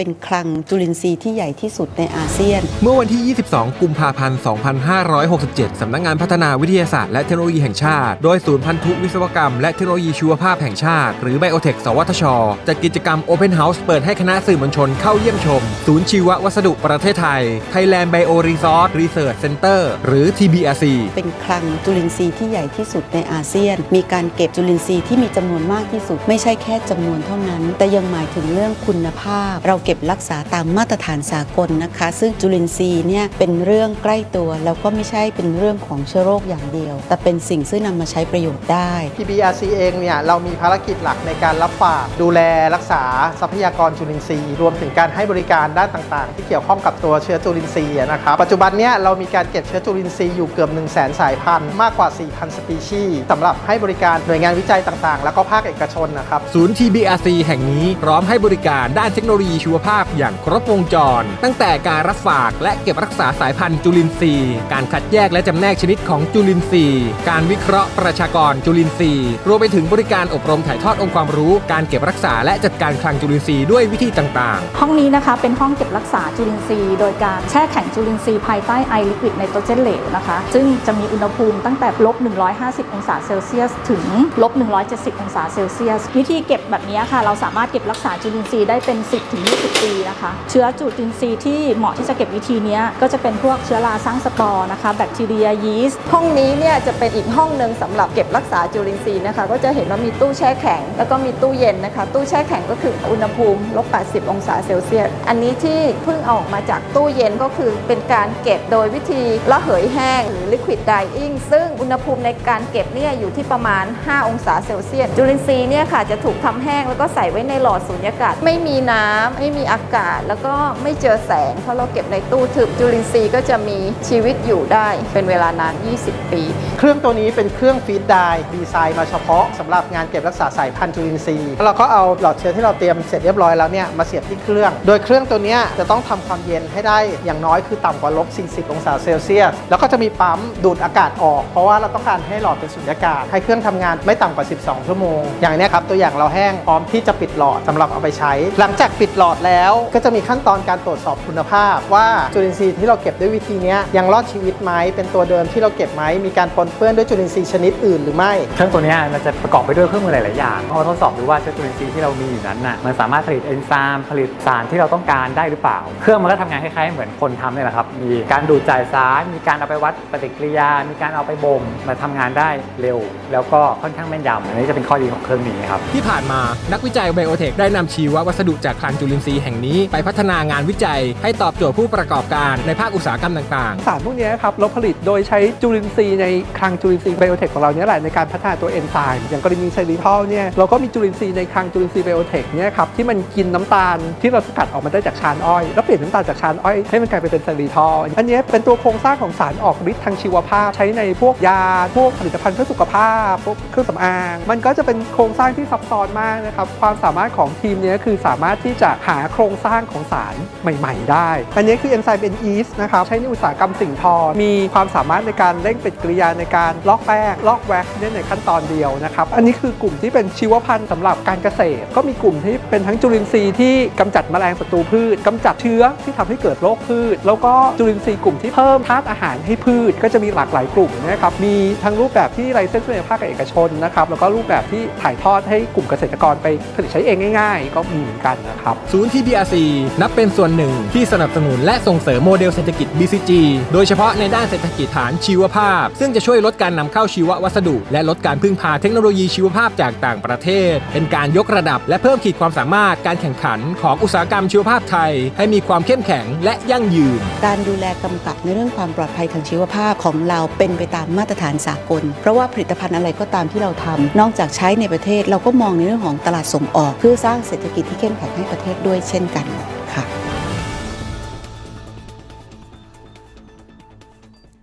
เป็นคลังจุลินทรีย์ที่ใหญ่ที่สุดในอาเซียน เมื่อวันที่ 22 กุมภาพันธ์ 2567 สำนักงานพัฒนาวิทยาศาสตร์และเทคโนโลยีแห่งชาติ โดยศูนย์พันธุวิศวกรรมและเทคโนโลยีชีวภาพแห่งชาติ หรือไบโอเทค สวทช จัดกิจกรรม Open House เปิดให้คณะสื่อมวลชนเข้าเยี่ยมชม ศูนย์ชีววัสดุประเทศไทย Thailand Bio Resource Research Center หรือ TBRC เป็นคลังจุลินทรีย์ที่ใหญ่ที่สุดในอาเซียน มีการเก็บจุลินทรีย์ที่มีจำนวนมากที่สุด ไม่ใช่แค่จำนวนเท่านั้น แต่ยังหมายถึงเรื่องคุณภาพ เราเก็บรักษาตามมาตรฐานสากลนะคะ ซึ่งจุลินทรีย์เนี่ยเป็นเรื่องใกล้ตัวแล้วก็ไม่ใช่เป็นเรื่องของเชื้อโรคอย่างเดียว แต่เป็นสิ่งซึ่งนำมาใช้ประโยชน์ได้ PBRC เองเนี่ยเรามีภารกิจหลักในการรับฝากดูแลรักษาทรัพยากรจุลินทรีย์รวมถึงการให้บริการด้านต่างๆ ที่เกี่ยวข้องกับตัวเชื้อจุลินทรีย์นะครับปัจจุบันเนี้ยเรามีการเก็บเชื้อจุลินทรีย์อยู่เกือบ 1 0 0 0 0แสายพันธุ์มากกว่า 4,000 สปีชีส์สำหรับให้บริการหน่วยงานวิจัยต่างๆ แล้วก็ภาคเอกชนนะครับศูนย์ TBRC แห่งนี้พร้อมให้บริการด้านเทคโนโลยีชีวภาพอย่างครบวงจร ตั้งแต่การรับฝากและเก็บรักษาสายพันธุ์จุลินทรีย์ การคัดแยกและจำแนกชนิดของจุลินทรีย์ การวิเคราะห์ประชากรจุลินทรีย์ รวมไปถึงบริการอบรมถ่ายทอดองค์ความรู้ การเก็บรักษาและจัดการคลังจุลินทรีย์ด้วยวิธีต่างๆ ห้องนี้นะคะเป็นห้องเก็บรักษาจุลินทรีย์ โดยการแช่แข็งจุลินทรีย์ภายใต้ไอลิควิดไนโตรเจนเหลวนะคะ ซึ่งจะมีอุณหภูมิตั้งแต่ลบ150 องศาเซลเซียสถึงลบ170 องศาเซลเซียส วิธีเก็บแบบนี้ค่ะ เราสามารถเก็บรักษาจุลินทรีย์ได้เป็น 10ถึง20 ปีนะคะ เชื้อจุลินทรีย์ที่เหมาะที่จะเก็บวิธีนี้ก็จะเป็นพวกเชื้อราสร้างสปอร์นะคะแบคทีเรียยีสต์ห้องนี้เนี่ยจะเป็นอีกห้องหนึ่งสำหรับเก็บรักษาจุลินทรีย์นะคะ ก็จะเห็นว่ามีตู้แช่แข็ง แล้วก็มีตู้เย็นนะคะ ตู้แช่แข็งก็คืออุณหภูมิลบ 80 องศาเซลเซียสอันนี้ที่เพิ่งออกมาจากตู้เย็นก็คือเป็นการเก็บโดยวิธีระเหยแห้งหรือ liquid drying ซึ่งอุณหภูมิในการเก็บเนี่ยอยู่ที่ประมาณ 5 องศาเซลเซียสจุลินทรีย์เนี่ยค่ะจะถูกทำแห้งแล้วก็ใส่ไว้ในหลอดสูญญากาศไม่มีน้ำไม่มีอากาศแล้วก็ไม่เจอแสง เพราะเราเก็บในตู้ทึบจุลินทรีย์ก็จะมีชีวิตอยู่ได้เป็นเวลานาน 20 ปี เครื่องตัวนี้เป็นเครื่องฟีดไดดีไซน์มาเฉพาะสำหรับงานเก็บรักษาสายพันธุ์จุลินทรีย์แล้วเราก็เอาหลอดเชื้อที่เราเตรียมเสร็จเรียบร้อยแล้วเนี่ยมาเสียบที่เครื่อง โดยเครื่องตัวนี้จะต้องทำความเย็นให้ได้อย่างน้อยคือต่ำกว่าลบ40องศาเซลเซียสแล้วก็จะมีปั๊มดูดอากาศออกเพราะว่าเราต้องการให้หลอดเป็นสุญญากาศให้เครื่องทำงานไม่ต่ำกว่า 12 ชั่วโมง อย่างนี้ครับตัวอย่างเราแห้งพร้อมที่จะปิดหลอดสำหรับเอาไปใช้ หลังจากปิดหลอดแล้ว ก็จะมีขั้นตอนการตรวจสอบคุณภาพ ว่าจุลินทรีย์ที่เราเก็บด้วยวิธีเนี้ยยังรอดชีวิตไหมเป็นตัวเดิมที่เราเก็บไหมมีการปนเปื้อนด้วยจุลินทรีย์ชนิดอื่นหรือไม่เครื่องตัวเนี้ยมันจะประกอบไปด้วยเครื่องมือหลาย ๆ อย่างเราทดสอบดูว่าเชื้อจุลินทรีย์ที่เรามีอยู่นั้นน่ะมันสามารถผลิตเอนไซม์ผลิตสารที่เราต้องการได้หรือเปล่า เครื่องมันก็ทำงานคล้าย ๆ เหมือนคนทำเนี่ยแหละครับมีการดูดจ่ายสารมีการเอาไปวัดปฏิกิริยา มีการเอาไปบ่มมาทำงานได้เร็ว แล้วก็ค่อนข้างแม่นยำอันนี้จะเป็นข้อดีของเครื่องนี้ครับที่ผ่านมานักวิจัยไบโอเทคได้นำชีววัสดุจากคลังจุลินทรีย์แห่งนี้ไปพัฒนางานวิจัย ให้ตอบโจทย์ผู้ประกอบการในภาคอุตสาหกรรมต่างสารพวกนี้ครับเราผลิตโดยใช้จุลินทรีย์ในคลังจุลินทรีย์ไบโอเทคของเราเนี่ยแหละในการพัฒนาตัวเอนไซม์อย่างกรณีไซริทอลเนี่ยเราก็มีจุลินทรีย์ในคลังจุลินทรีย์ไบโอเทคเนี่ยครับที่มันกินน้ำตาลที่เราสกัดออกมาได้จากชานอ้อยแล้วเปลี่ยนน้ำตาลจากชานอ้อยให้มันกลายเป็นไซริทอลอันนี้เป็นตัวโครงสร้างของสารออกฤทธิ์ทางชีวภาพ ใช้ในพวกยาพวกผลิตภัณฑ์เพื่อสุขภาพพวกเครื่องสำอาง มันก็จะเป็นโครงสร้างที่ซับซ้อนมากนะครับความสามารถของทีมนี้คือสามารถที่จะหาโครงสร้างของสารใหม่ ๆ ได้ อันนี้คือเอนไซม์เป็นอีสนะครับใช้ในอุตสาหกรรมสิ่งทอ มีความสามารถในการเร่งปฏิกิริยาในการลอกแป้งลอกแว็กซ์ได้ในขั้นตอนเดียวนะครับ อันนี้คือกลุ่มที่เป็นชีวพันธุ์สำหรับการเกษตร ก็มีกลุ่มที่เป็นทั้งจุลินทรีย์ที่กำจัดแมลงศัตรูพืชกำจัดเชื้อที่ทำให้เกิดโรคพืช แล้วก็จุลินทรีย์กลุ่มที่เพิ่มธาตุอาหารให้พืช ก็จะมีหลากหลายกลุ่มนะครับมีทั้งรูปแบบที่ไรเส้นในภาคเอกชนนะครับแล้วก็รูปแบบที่ถ่ายทอดให้กลุ่มเกษตรกรไปผลิตใช้เองง่าย ๆ ก็มีเหมือนกันนะครับศูนย์ TBRC นับเป็นส่วนหนึ่งที่สนับสนุนและส่งเสริมโมเดลเศรษฐกิจ BCG โดยเฉพาะในด้านเศรษฐกิจฐานชีวภาพ ซึ่งจะช่วยลดการนำเข้าชีววัสดุ และลดการพึ่งพาเทคโนโลยีชีวภาพจากต่างประเทศ เป็นการยกระดับและเพิ่มขีดความสามารถการแข่งขันของอุตสาหกรรมชีวภาพไทย ให้มีความเข้มแข็งและยั่งยืน การดูแลกำกับในเรื่องความปลอดภัยทางชีวภาพของเราเป็นไปตามมาตรฐานสากล เพราะว่าผลิตภัณฑ์อะไรก็ตามที่เราทำนอกจากใช้ในประเทศเราก็มองในเรื่องของตลาดส่งออก เพื่อสร้างเศรษฐกิจที่เข้มแข็งให้ประเทศด้วยเช่นกันค่ะ